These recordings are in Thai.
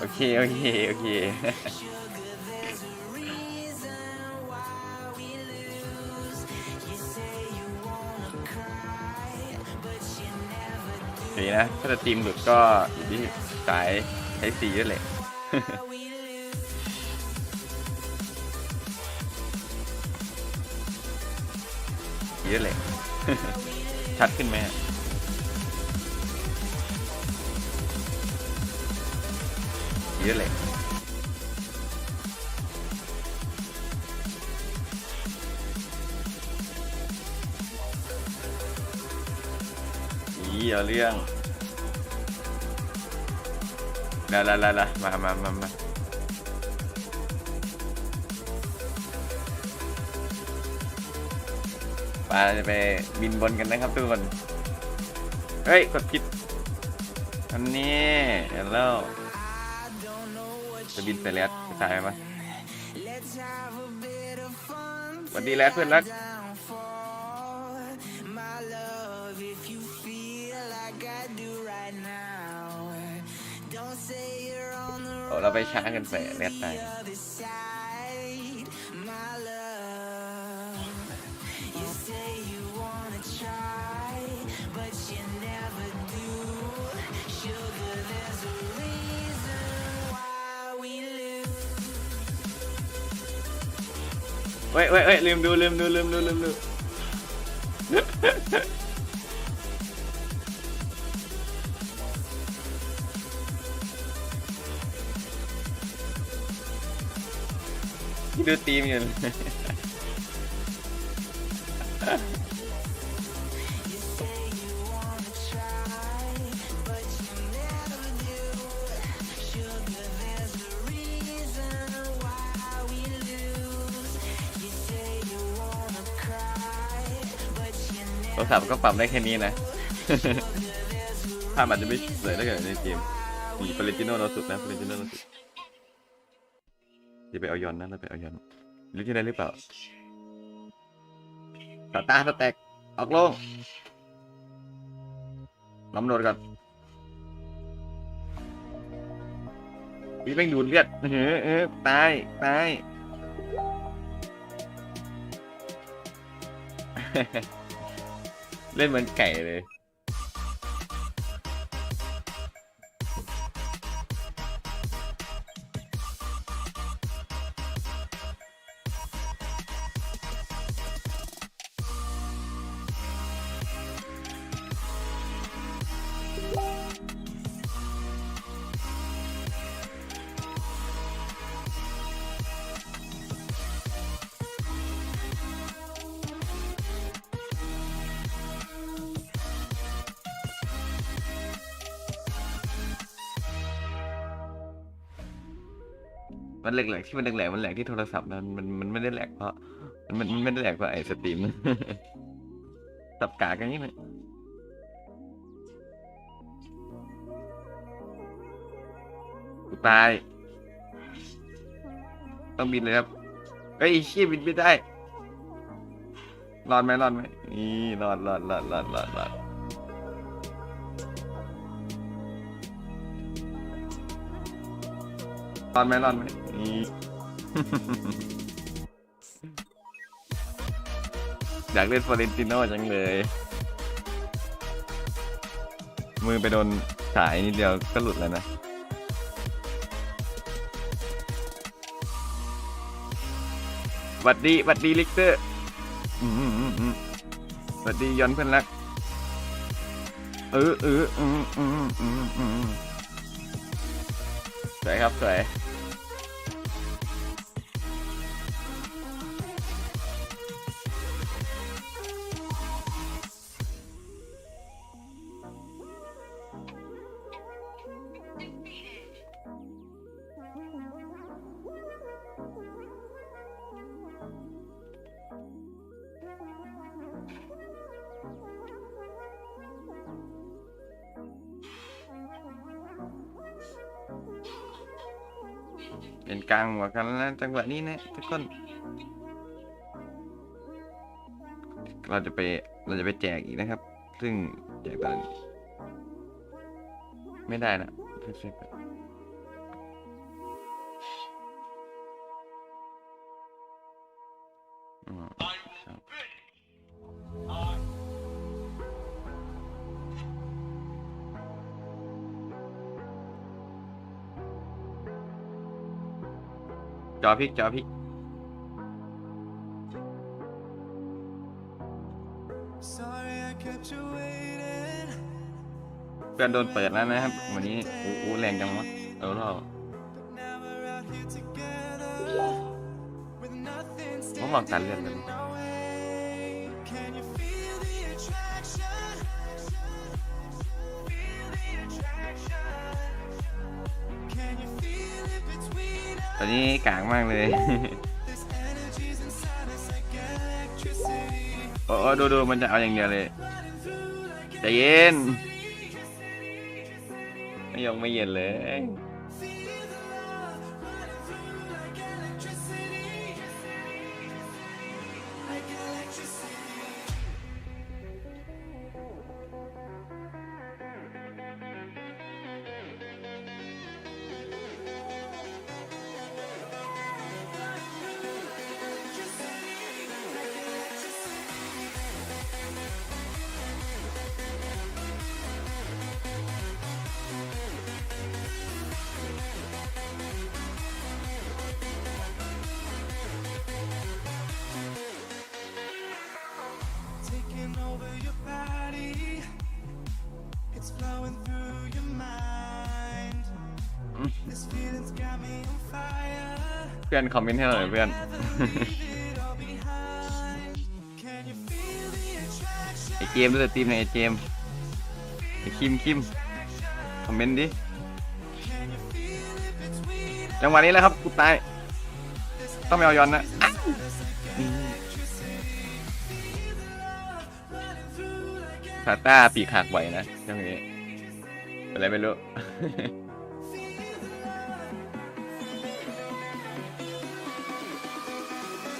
โอเค โอเค โอเคโอเคนะ ถ้าจะทีมหลุดก็อยู่ที่สายไอซีนั่นแหละเยอะเลยชัดขึ้นไหม เยอะเลยอีเอาเรื่องลาลาลาลามามามามาปาจะไปบินบนกันนะครับทุกคน เฮ้ย กดผิดอันนี้เห็นแล้วจะ บินไปแล้วจะตายไหมสวัสดีแล้วเพื่อนรักโอ้เราไปช้ากันไปแรดตา เว้ยเว้ยเว้ยลืมดูลืมดูลืมดูลืมดูดูทีมอยู่ โทรศัพท์ก็ปรับได้แค่นี้นะ ภาพอาจจะไม่สวยเท่ากับในเกมมีฟรนติโน่เราสุดนะฟรนติโน่เราสุดจะไปเอายอนนะเราไปเอายอนรู้ที่ไหนหรือเปล่าสตาร์สแต็กออกลงน้ำโดดก่อนวิแม่งดูดเลือดเฮ้อเออตาย ตาย เล่นเหมือนไก่เลย มันแหลกๆที่มันแหลกๆมันแหลกที่โทรศัพท์นะมันมันไม่ได้แหลกเพราะ มันมันมันไม่ได้แหลกเพราะไอ้สตรีมสับกากันนี่เลยกูตาย ต้องบินเลยครับเฮ้ยไอ้เชี่ยบินไม่ได้รอดไหมรอดไหมนี่รอดรอดรอดรอดรอด รอดรอดไหมรอดไหมนี่ อยากเล่นฟอเรนติโน่จังเลย มือไปโดนสายนิดเดียวก็หลุดแล้วนะหวัดดีหวัดดีลิกเตอร์สวัสดีย้อนเพื่อนรัก เออเอออืมอืมอืมอืมสวยครับสวย เป็นกลางหัวกันแล้วจังหวะนี้นะทุกคน เราจะไปเราจะไปแจกอีกนะครับ ซึ่งแจกตอนไม่ได้นะเพื่อ อพลิกจอพลิก Sorry I kept you waiting. เพื่อนโดนเปิดแล้วนะครับ วันนี้โอ้โหแรงจังวะเออเรา But now we're out here together. With nothing ผมลองตัดเลือดเลย อัวนี้กางมากเลย โอ้ดูดูมันจะเอาอย่างเดียวเลยใจเย็น ไม่ยองไม่เย็นเลย พื่อนคอมเมนต์ให้หน่อยเพื่อน Never leave it all behind. Can you feel the attraction? ไอเกมด้วยสตรีมในไอเกมไอคิมคิมคอมเมนต์ดิ Can you feel it between จังหวะนี้แหล้วครับกูตาย ต้องไม่เอาย้อนนะอะซาต้าปีกหักไหวนะช่วงนี้เป็นอะไรไม่รู้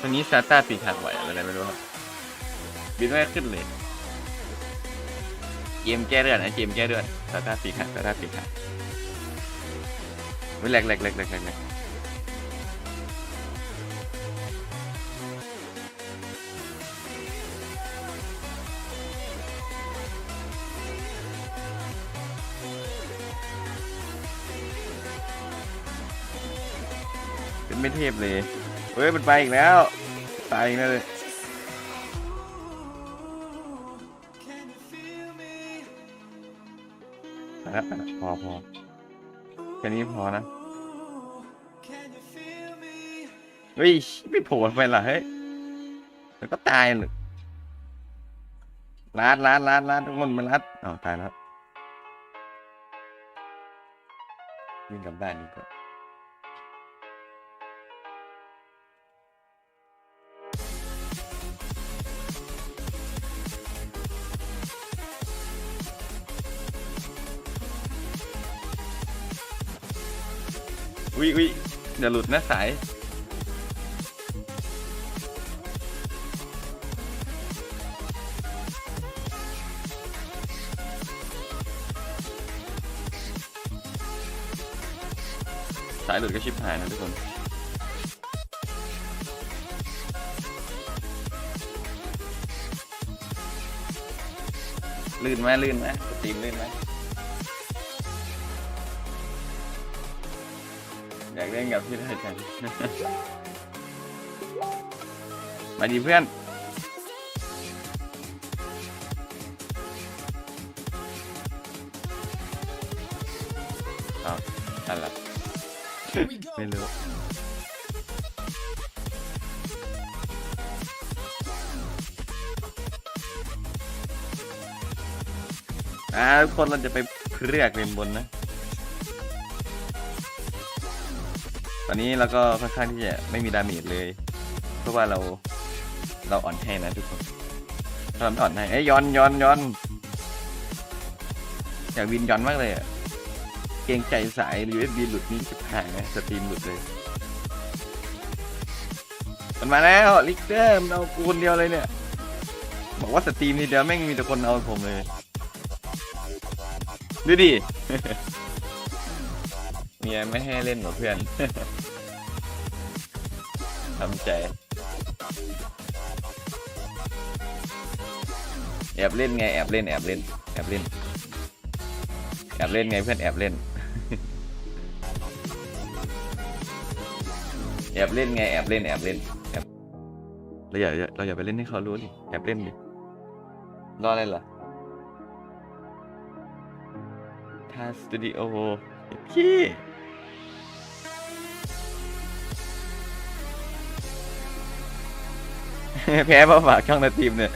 ตอนนี้ซาต้าปีกหักไหวอะไรไม่รู้ครับ บินไม่ขึ้นเลย เกมแก้เลือดนะเกมแก้เลือดซาต้าปีกหักซาต้าปีกหักวิแหลกแหลกแหลกแหลกแหลกแหลกเป็นไม่เทพเลย เฮ้ยมันไปอีกแล้ว ตายอีกแล้วเลยไปแล้วไปแล้วพอพอแค่นี้พอนะ เฮ้ย ไม่โผล่ไปล่ะเฮ้ยแล้วก็ตายเลยลัดลัดลัดลัดทุกคนมาลัดอ้าวตายแล้ววิ่งกลับบ้านดีกว่า อุ้ยอุ้ยอย่าหลุดนะสาย สายหลุดก็ชิบหายนะทุกคนลื่นไหมลื่นไหมสตรีมลื่นไหม อยากเล่นกับพี่ได้จังมาดีเพื่อน อ้าวอะไรไม่รู้อ่าทุกคนเราจะไปเครียกเลนบนนะ อนนี้เราก็ค่อนข้างที่จะไม่มีดาเมจเลย เพราะว่าเราเราอ่อนให้นะทุกคนถ้าเราไม่อ่อนให้เอ้ยย้อนย้อนย้อนอยากวินย้อนมากเลยอะเกรงใจสาย USB หลุดนี่จะหายนะสตรีมหลุดเลย มันมาแล้วลิกเตอร์มันเอากูคนเดียวเลยเนี่ย บอกว่าสตรีมทีเดียวแม่งมีแต่คนเอาผมเลย ดูดิ เมียไม่ให้เล่นกับเพื่อน ทำใจแอบเล่นไงแอบเล่นแอบเล่นแอบเล่นแอบเล่นไงเพื่อนแอบเล่นแอบเล่นไงแอบเล่นแอบเล่นแอบเราอย่าอย่าเราอย่าไปเล่นให้เขารู้ดิแอบเล่นดิรออะไรล่ะทาสตูดิโอพี่ แพ้มาฝากช่องนาทีมเนี่ย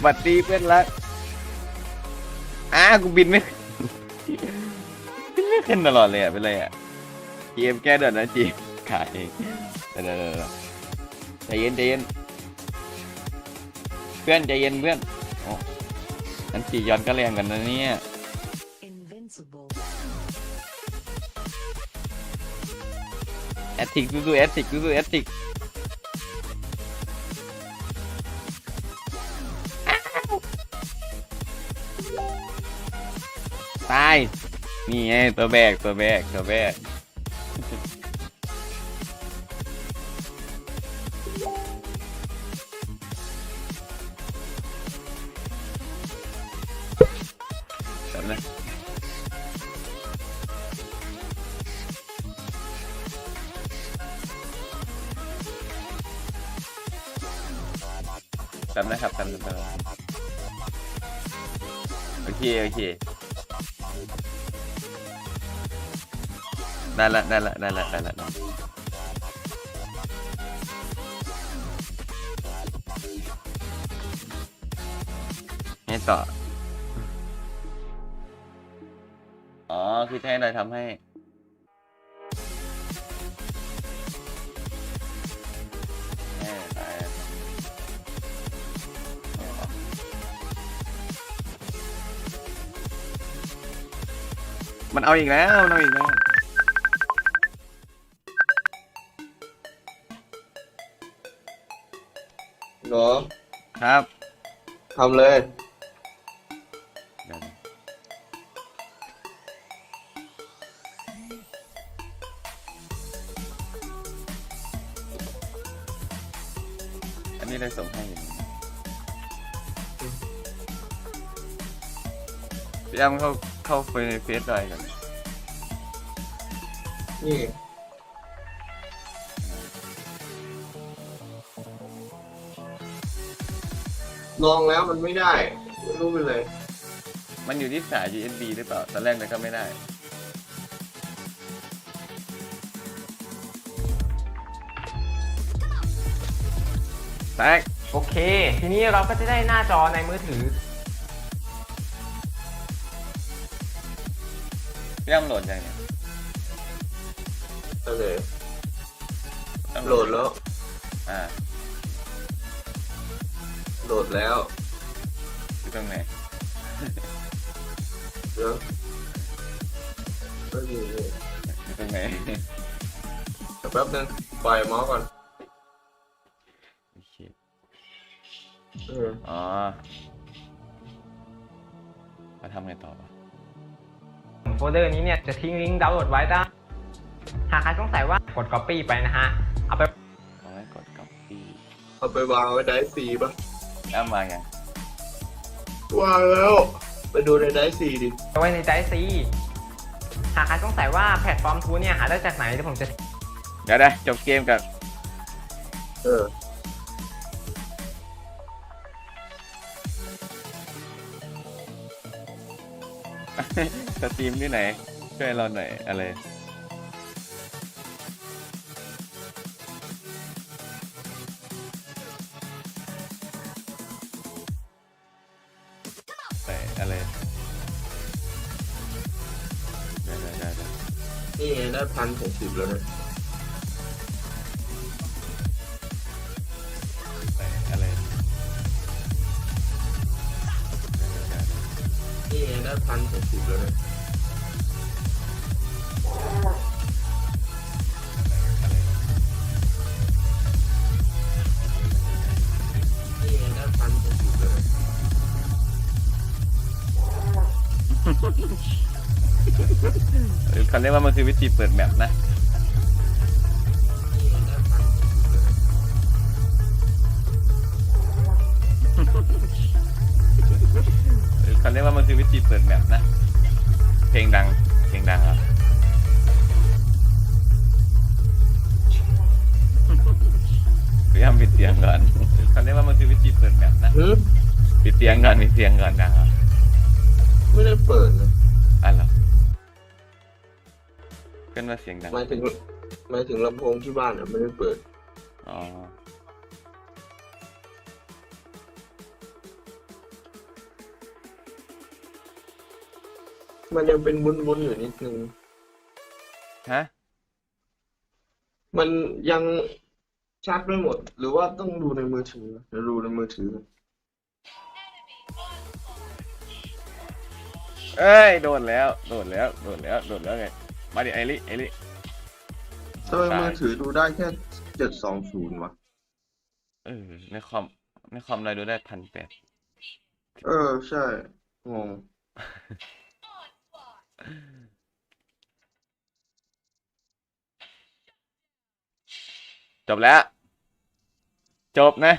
สวัสดีเพื่อนรักอ้ากูบินไม่บินไม่ขึ้นตลอดเลยอะเป็นไรอะเกมแก้เดือดนะจีขายเองเดี๋ยวเดี๋ยวเดี๋ยวใจเย็นใจเย็นเพื่อนใจเย็นเพื่อนโอ้อันจีย้อนก็แรงกันนะเนี่ย Invincible. แอตติกสู้ๆแอตติกสู้ๆแอตติกายนี่ไงตัวแบกตัวแบกตัวแบกแบบนั้นจำนะครับจำจำจำโอเคโอเค ได้ละได้ละได้ละได้ละได้ละไงต่อ อ๋อ คือจะให้นายทำให้ มันเอาอีกแล้วมันเอาอีกแล้ว ทำเลยเดี๋ยวนะอันนี้ได้ส่งให้อยู่นี่พี่แอมเข้าเข้าไปในเฟซได้กัน นี่ ลองแล้วมันไม่ได้ไม่รู้เป็นไรมันอยู่ที่สาย USB หรือเปล่าตอนแรกเลยก็ไม่ได้ แตกโอเค ทีนี้เราก็จะได้หน้าจอในมือถือ พี่แอมโหลดยังเนี่ยตั้งเลยต้องโหลดแล้ว อ่า โหลดแล้วอยู่ตรงไหนเดี๋ยวก็อยู่นี่อยู่ตรงไหนเดี๋ยวแป๊บนึงปล่อยเมาส์ก่อนโอเคเอออ๋อมาทำไงต่อวะโฟลเดอร์นี้เนี่ยจะทิ้งลิงก์ดาวน์โหลดไว้ได้หากใครสงสัยว่ากด Copy ไปนะฮะ เอาไป เอาไว้กด copy เอาไปวางไว้ไดร์ซีป่ะ แอมมาไงวางแล้ว ไปดูในไดร์ซีดิไว้ในใจซีหากใครสงสัยว่าแพลตฟอร์มทูเนี่ยหาได้จากไหนเดี๋ยวผมจะเดี๋ยวนะจบเกมกับเออสตรีมที่ไหนช่วยเราหน่อยอะไร หกสิบแล้วนะแต่อะไรได้พันหกสิบแล้วเนี่ยนี่ไงได้พันหกสิบแล้วเนี่ย หรือเขาเรียกว่ามันคือวิธีเปิดแมปนะนี่ไงได้พันหกสิบแล้วเนี่ยหรือเขาเรียกว่ามันคือวิธีเปิดแมปนะ เพลงดัง เพลงดังเหรอพยายามปิดเสียงก่อนหรือเขาเรียกว่ามันคือวิธีเปิดแมปนะหืมปิดเสียงก่อนปิดเสียงก่อนดังเหรอไม่ได้เปิดนะอะ ขึ้นมาเสียงดังหมายถึงหมายถึงลำโพงที่บ้านอะไม่ได้เปิด อ๋อ มันยังเป็นบุนๆอยู่นิดนึง ฮะ มันยังชัดไม่หมด หรือว่าต้องดูในมือถือเดี๋ยวดูในมือถือ เอ้ย โดนแล้ว โดนแล้ว โดนแล้ว โดนแล้วไง มาดิไอริไอริทำไมมือถือดูได้แค่เจ็ดสองศูนย์วะ เออในคอมในคอมเราดูได้พันแปดเออ ใช่ งง จบแล้ว จบนะ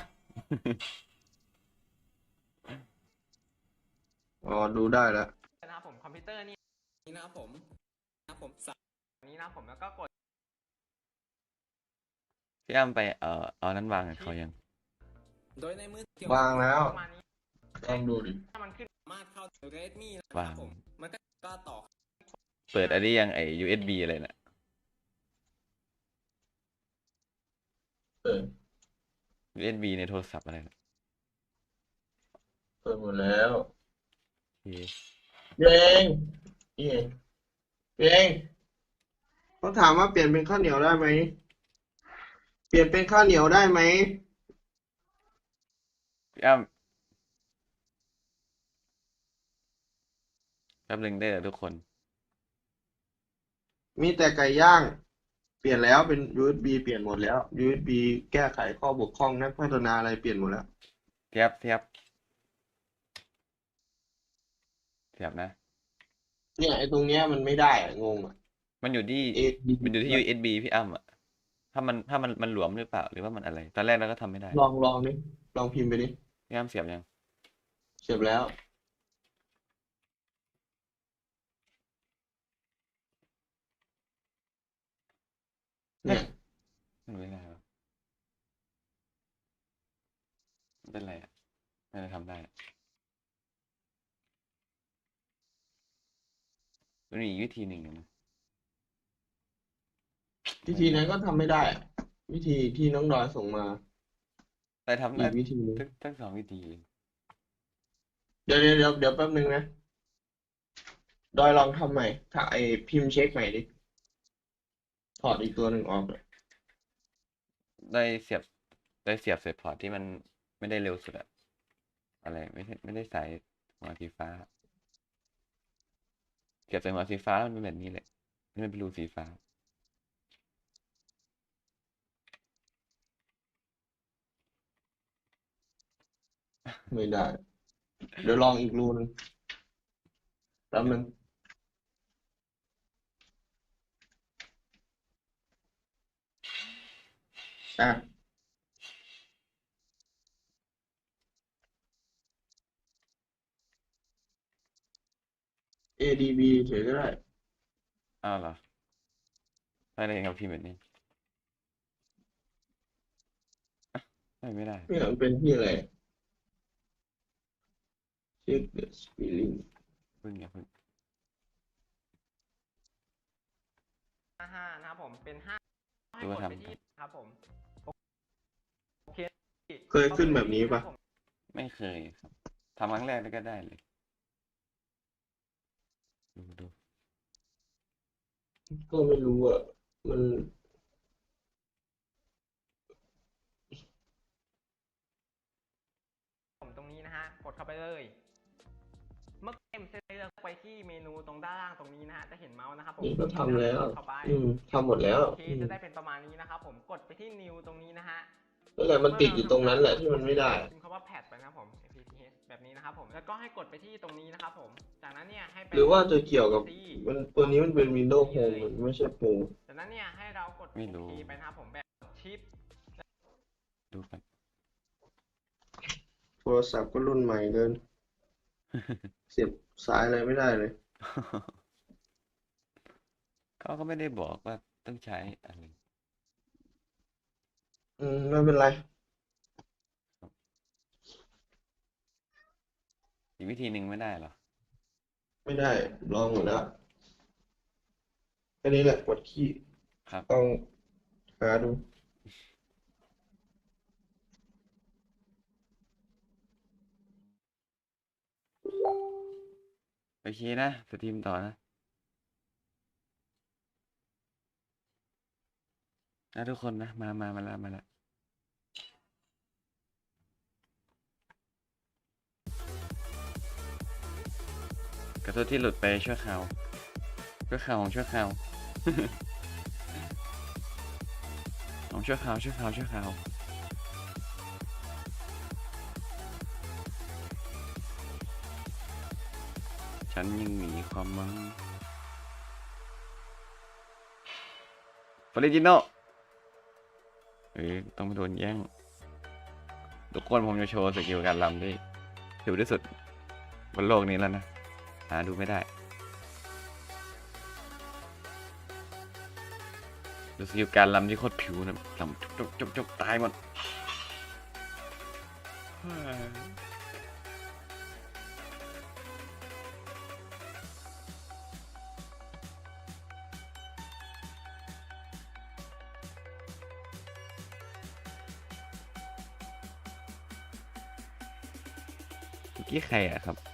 อ๋อ ดูได้แล้ว นะครับผมคอมพิวเตอร์นี่นี่นะครับผมนะครับ ผมสามนี้นะครับผมแล้วก็กดพี่อ้ำไปเอ่อเอานั้นวางกับเขายัง โดยในมือถือวางแล้วประมาณนี้ลองดูดิถ้ามันขึ้นสามารถเข้า Redmi นะควารับงผมมันก็ก็ต่อเปิดอันนี้ยังไอ USB อะไรน่ะเออ USB ในโทรศัพท์อะไรน่ะเปิดหมดแล้วโอเคเองนี่เอง เองเขาถามว่าเปลี่ยนเป็นข้าวเหนียวได้ไหม เปลี่ยนเป็นข้าวเหนียวได้ไหมพี่อ้ำแป๊บหนึงได้เหรอทุกคน มีแต่ไก่ย่าง เปลี่ยนแล้วเป็น USB เปลี่ยนหมดแล้ว USB แก้ไขข้อบกพร่องนักพัฒนาอะไรเปลี่ยนหมดแล้ว เทียบเทียบเทียบนะ เนี่ยไอ้ตรงเนี้ยมันไม่ได้อะงงอะ มันอยู่ที่เอมันอยู่ที่ USB พี่อ้ำอะถ้ามันถ้ามันมันหลวมหรือเปล่า หรือว่ามันอะไร ตอนแรกเราก็ทำไม่ได้ลองลองดิลองพิมพ์ไปดิพี่อ้ำเสียบยัง เสร็จแล้ว เนี่ย มันไม่ได้หรอไม่เป็นไรอะไม่ได้ทำได้อะ มันมีอีกวิธีหนึ่งอยู่นะวิธีนั้นก็ทำไม่ได้อะวิธีที่น้องดอยส่งมาแต่ทำอีได้กวิธีหนึงทั้งทั้งสองวิธีเลยเดี๋ยวเดี๋ยวเดี๋ยวเดี๋ยวแป๊บนึงนะ ดอยลองทำใหม่ ถ้าไอพิมพ์เช็คใหม่ดิ ถอดอีกตัวหนึ่งออกเลยได้เสียบได้เสียบเสียบพอร์ตที่มันไม่ได้เร็วสุดอะอะไรไม่ใช่ไม่ได้สายหัวสีฟ้า เสียบใส่หัวสีฟ้ามันเป็นแบบนี้เลยนี่มันเป็นรูสีฟ้า ไม่ได้ เดี๋ยวลองอีกรูนึงแป๊บนึงอะ ADB เฉยก็ได้ อ้าวเหรอได้เลยครับพิมพ์แบบนี้อะได้ไม่ได้ ไม่มันเป็นที่อะไร Check the spelling เพิ่งอย่าเพิ่งห้าห้านะครับผมเป็นห้าให้ดูกว่าดทำไปที่ครับผมโอเคเคยขึ้นแบบนี้ปะครับผมไม่เคยครับทำครั้งแรกแล้วก็ได้เลย ดูดูก็ไม่รู้อะ มัน ผมตรงนี้นะฮะ กดเข้าไปเลย เมื่อเกมเซตเลือกไปที่เมนูตรงด้านล่างตรงนี้นะฮะ จะเห็นเมาส์นะครับผมนี่ก็ทำแล้ว เข้าไปอืมทำหมดแล้ว โอเคอืมจะได้เป็นประมาณนี้นะครับผม กดไปที่ new ตรงนี้นะฮะ นั่นแหละมันติดอยู่ตรงนั้นแหละที่มันไม่ได้พิมพ์คำว่า pad ไปนะครับผม PTH แบบนี้นะครับผม แล้วก็ให้กดไปที่ตรงนี้นะครับผม จากนั้นเนี่ยให้ไปหรือว่าจะเกี่ยวกับที่มันตัวนี้มันเป็น Windows Home มันไม่ใช่โปรจากนั้นเนี่ยให้เรากด ไม่รู้ปุ่ T ไปนะครับผมแบบชิป ดูกัน โทรศัพท์ก็รุ่นใหม่เกิน เสียบสายอะไรไม่ได้เลย เขาก็ไม่ได้บอกว่าต้องใช้อะไร อืมไม่เป็นไร อีกวิธีหนึ่งไม่ได้เหรอ ไม่ได้ ลองหมดแล้วแค่นี้แหละกดขี้ครับ ต้องหาดู โอเคนะสตรีมต่อนะนะทุกคนนะ มามามาแล้วมาแล้ว กระโทษที่หลุดไปชั่วคราวชั่วคราวของชั่วคราวของชั่วคราวชั่วคราวชั่วคราวฉันยังมีความหวังฟริจิโนเอ้ยต้องไม่โดนแย่ง ทุกคนผมจะโชว์สกิลการลำที่ผิวที่สุดบนโลกนี้แล้วนะ หาดูไม่ได้ดูสกิลการลำที่โคตรผิวนะลำจกจกจกตายหมดเมื่อกี้ใครอะครับ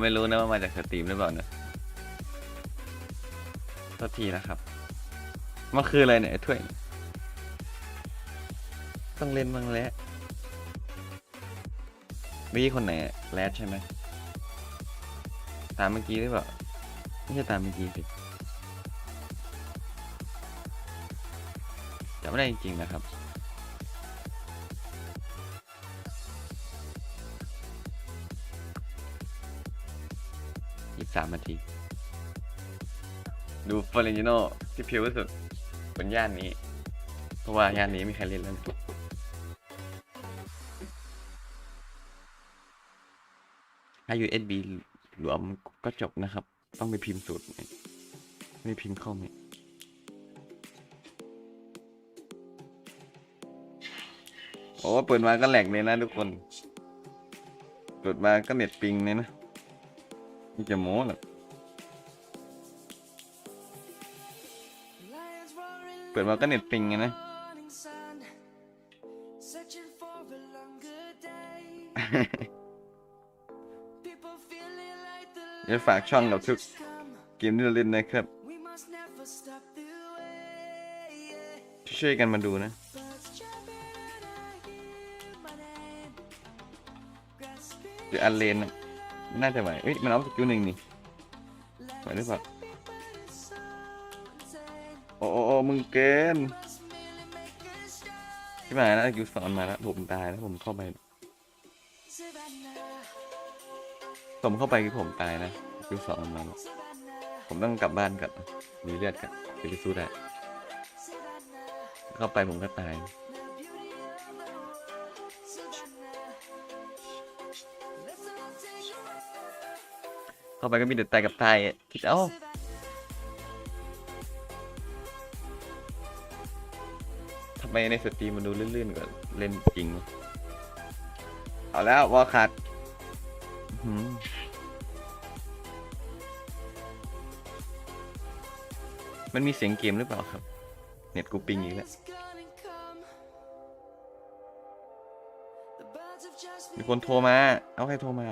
ไม่รู้นะว่ามาจากสตรีมหรือเปล่านะโทษทีนะครับ มันคืออะไรเนี่ยไอ้ถ้วย ต้องเล่นบ้างแล้วมีคนไหนแรดใช่ไหม ตามเมื่อกี้หรือเปล่า ไม่ใช่ตามเมื่อกี้สิจำไม่ได้จริงๆนะครับ สามนาที ดูฟอร์เรนจิโนที่ผิวที่สุดบนย่านนี้ เพราะว่าย่านนี้มีใครเล่นแล้วถ้า USB หลวมก็จบนะครับ ต้องไปพิมพ์สูตร ไม่พิมพ์เข้าไม่โอ้เปิดมาก็แหลกเลยนะทุกคน เปิดมาก็เน็ตปิงเลยนะ นี่จะโม้หรอเปิดมาก็เน็ตปิงไงนะ อย่าฝากช่องกับทุกเกมที่เราเล่นนะครับ ช่วยกันมาดูนะเดี๋ยวอันเลนนะ น่าจะไหวเอ้ยมันเอาสกิลหนึ่งนี่ไหวหรือเปล่าโอ้โอ้มึงเกิน Must merely make a start. ที่มาแล้วกิลสอนมาแล้วผมตายแล้วผมเข้าไปผมเข้าไปคือผมตายนะกิลสอนมาผมต้องกลับบ้านกับมีเลือดกับจะไปสู้ได้เข้าไปผมก็ตาย เข้าไปก็มีแต่ตายกับตายอะคิดเอ้าทำไมในสตรีมมันดูลื่นๆกว่าเล่นจริง เอาแล้ววอลคัดมันมีเสียงเกมหรือเปล่าครับ เน็ตกูปิงอีกแล้วมีคนโทรมา เอาใครโทรมา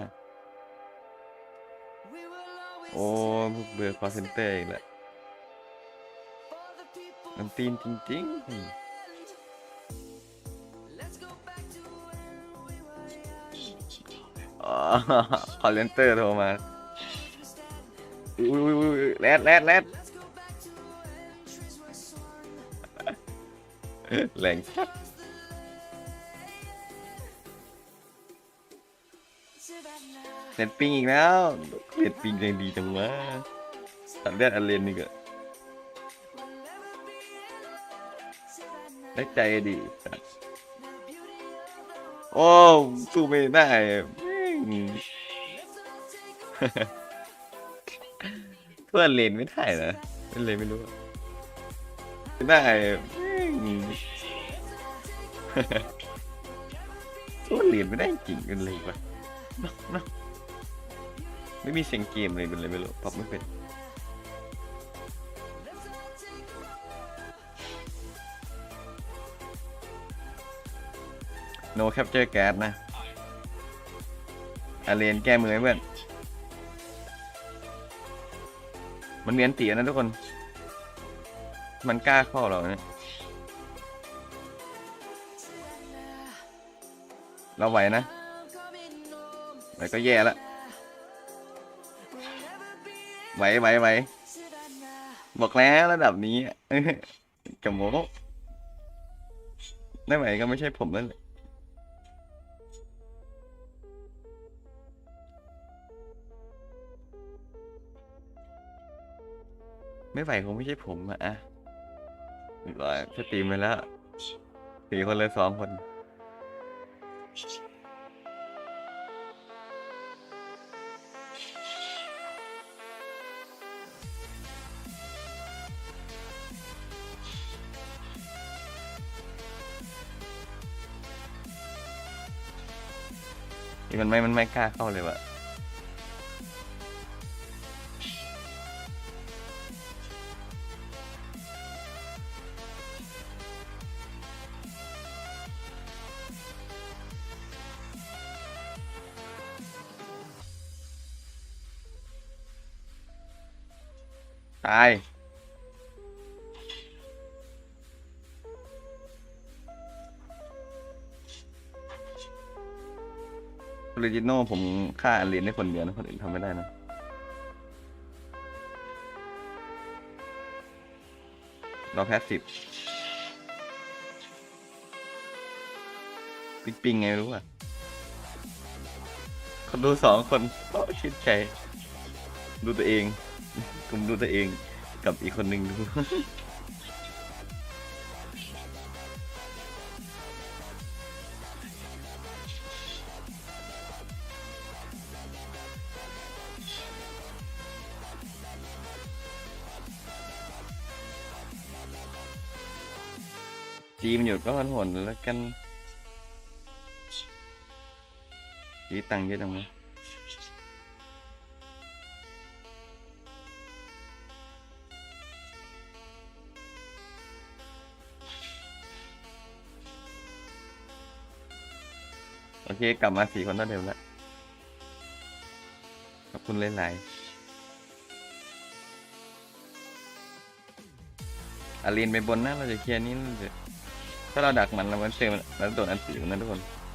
โอ้พวกเบอร์คอเซนเตอร์อีกแล้วมันตีนจริงๆอืมอ๋อคอเซนเตอร์โทรมาอุ้ยอุ้ยอุ้ยแรดแรดแรดแรงชัด เน็ตปิงอีกแล้วเน็ตปิงยังดีจังวะตัดเลือดอเลนนี่ก็ได้ใจดีโอ้สู้ไม่ได้เพื่อนเลนไม่ได้นะเล่นเลนไม่รู้อะไม่ได้แม่งสู้เลนไม่ได้จริงกันเลยวะนะเนาะ ไม่มีเสียงเกมเลยเป็นเลยไม่รู้ปรับไม่เป็น no capture gas นะอาเรียนแก้มือให้เพื่อน มันเรียนตีนะทุกคน มันกล้าเข้าเราเนี่ย เราไหวนะไหวก็แย่ละ ไหวไหวไหวบอกแล้วระดับนี้กับโมไม่ไหวก็ไม่ใช่ผมนั่นแหละไม่ไหวคงไม่ใช่ผมอะอะเรียบร้อยสตรีมไปแล้วสี่คนเลยสองคน มันไม่มันไม่กล้าเข้าเลยว่ะ ออริจินอลผมฆ่าอันเรียนได้คนเดียวนะคนอื่นทำไม่ได้นะ เราแพ้สิบปิงปิงไงรู้อะ คนดูสองคนโอ้ชิดใจ ดูตัวเองกลุ่มดูตัวเองกับอีกคนหนึ่งดู จีมันอยู่ก็มันหนแล้วกันจีตังเยอะจังวะโอเค กลับมาสี่คนเท่าเดิมแล้วขอบคุณเล่นหลายอารีนไปบนนะเราจะเคลียร์นี้เราจะ ถ้าเราดักมันแล้วมันเจอมันเราโดนอันตีมันนะทุกคน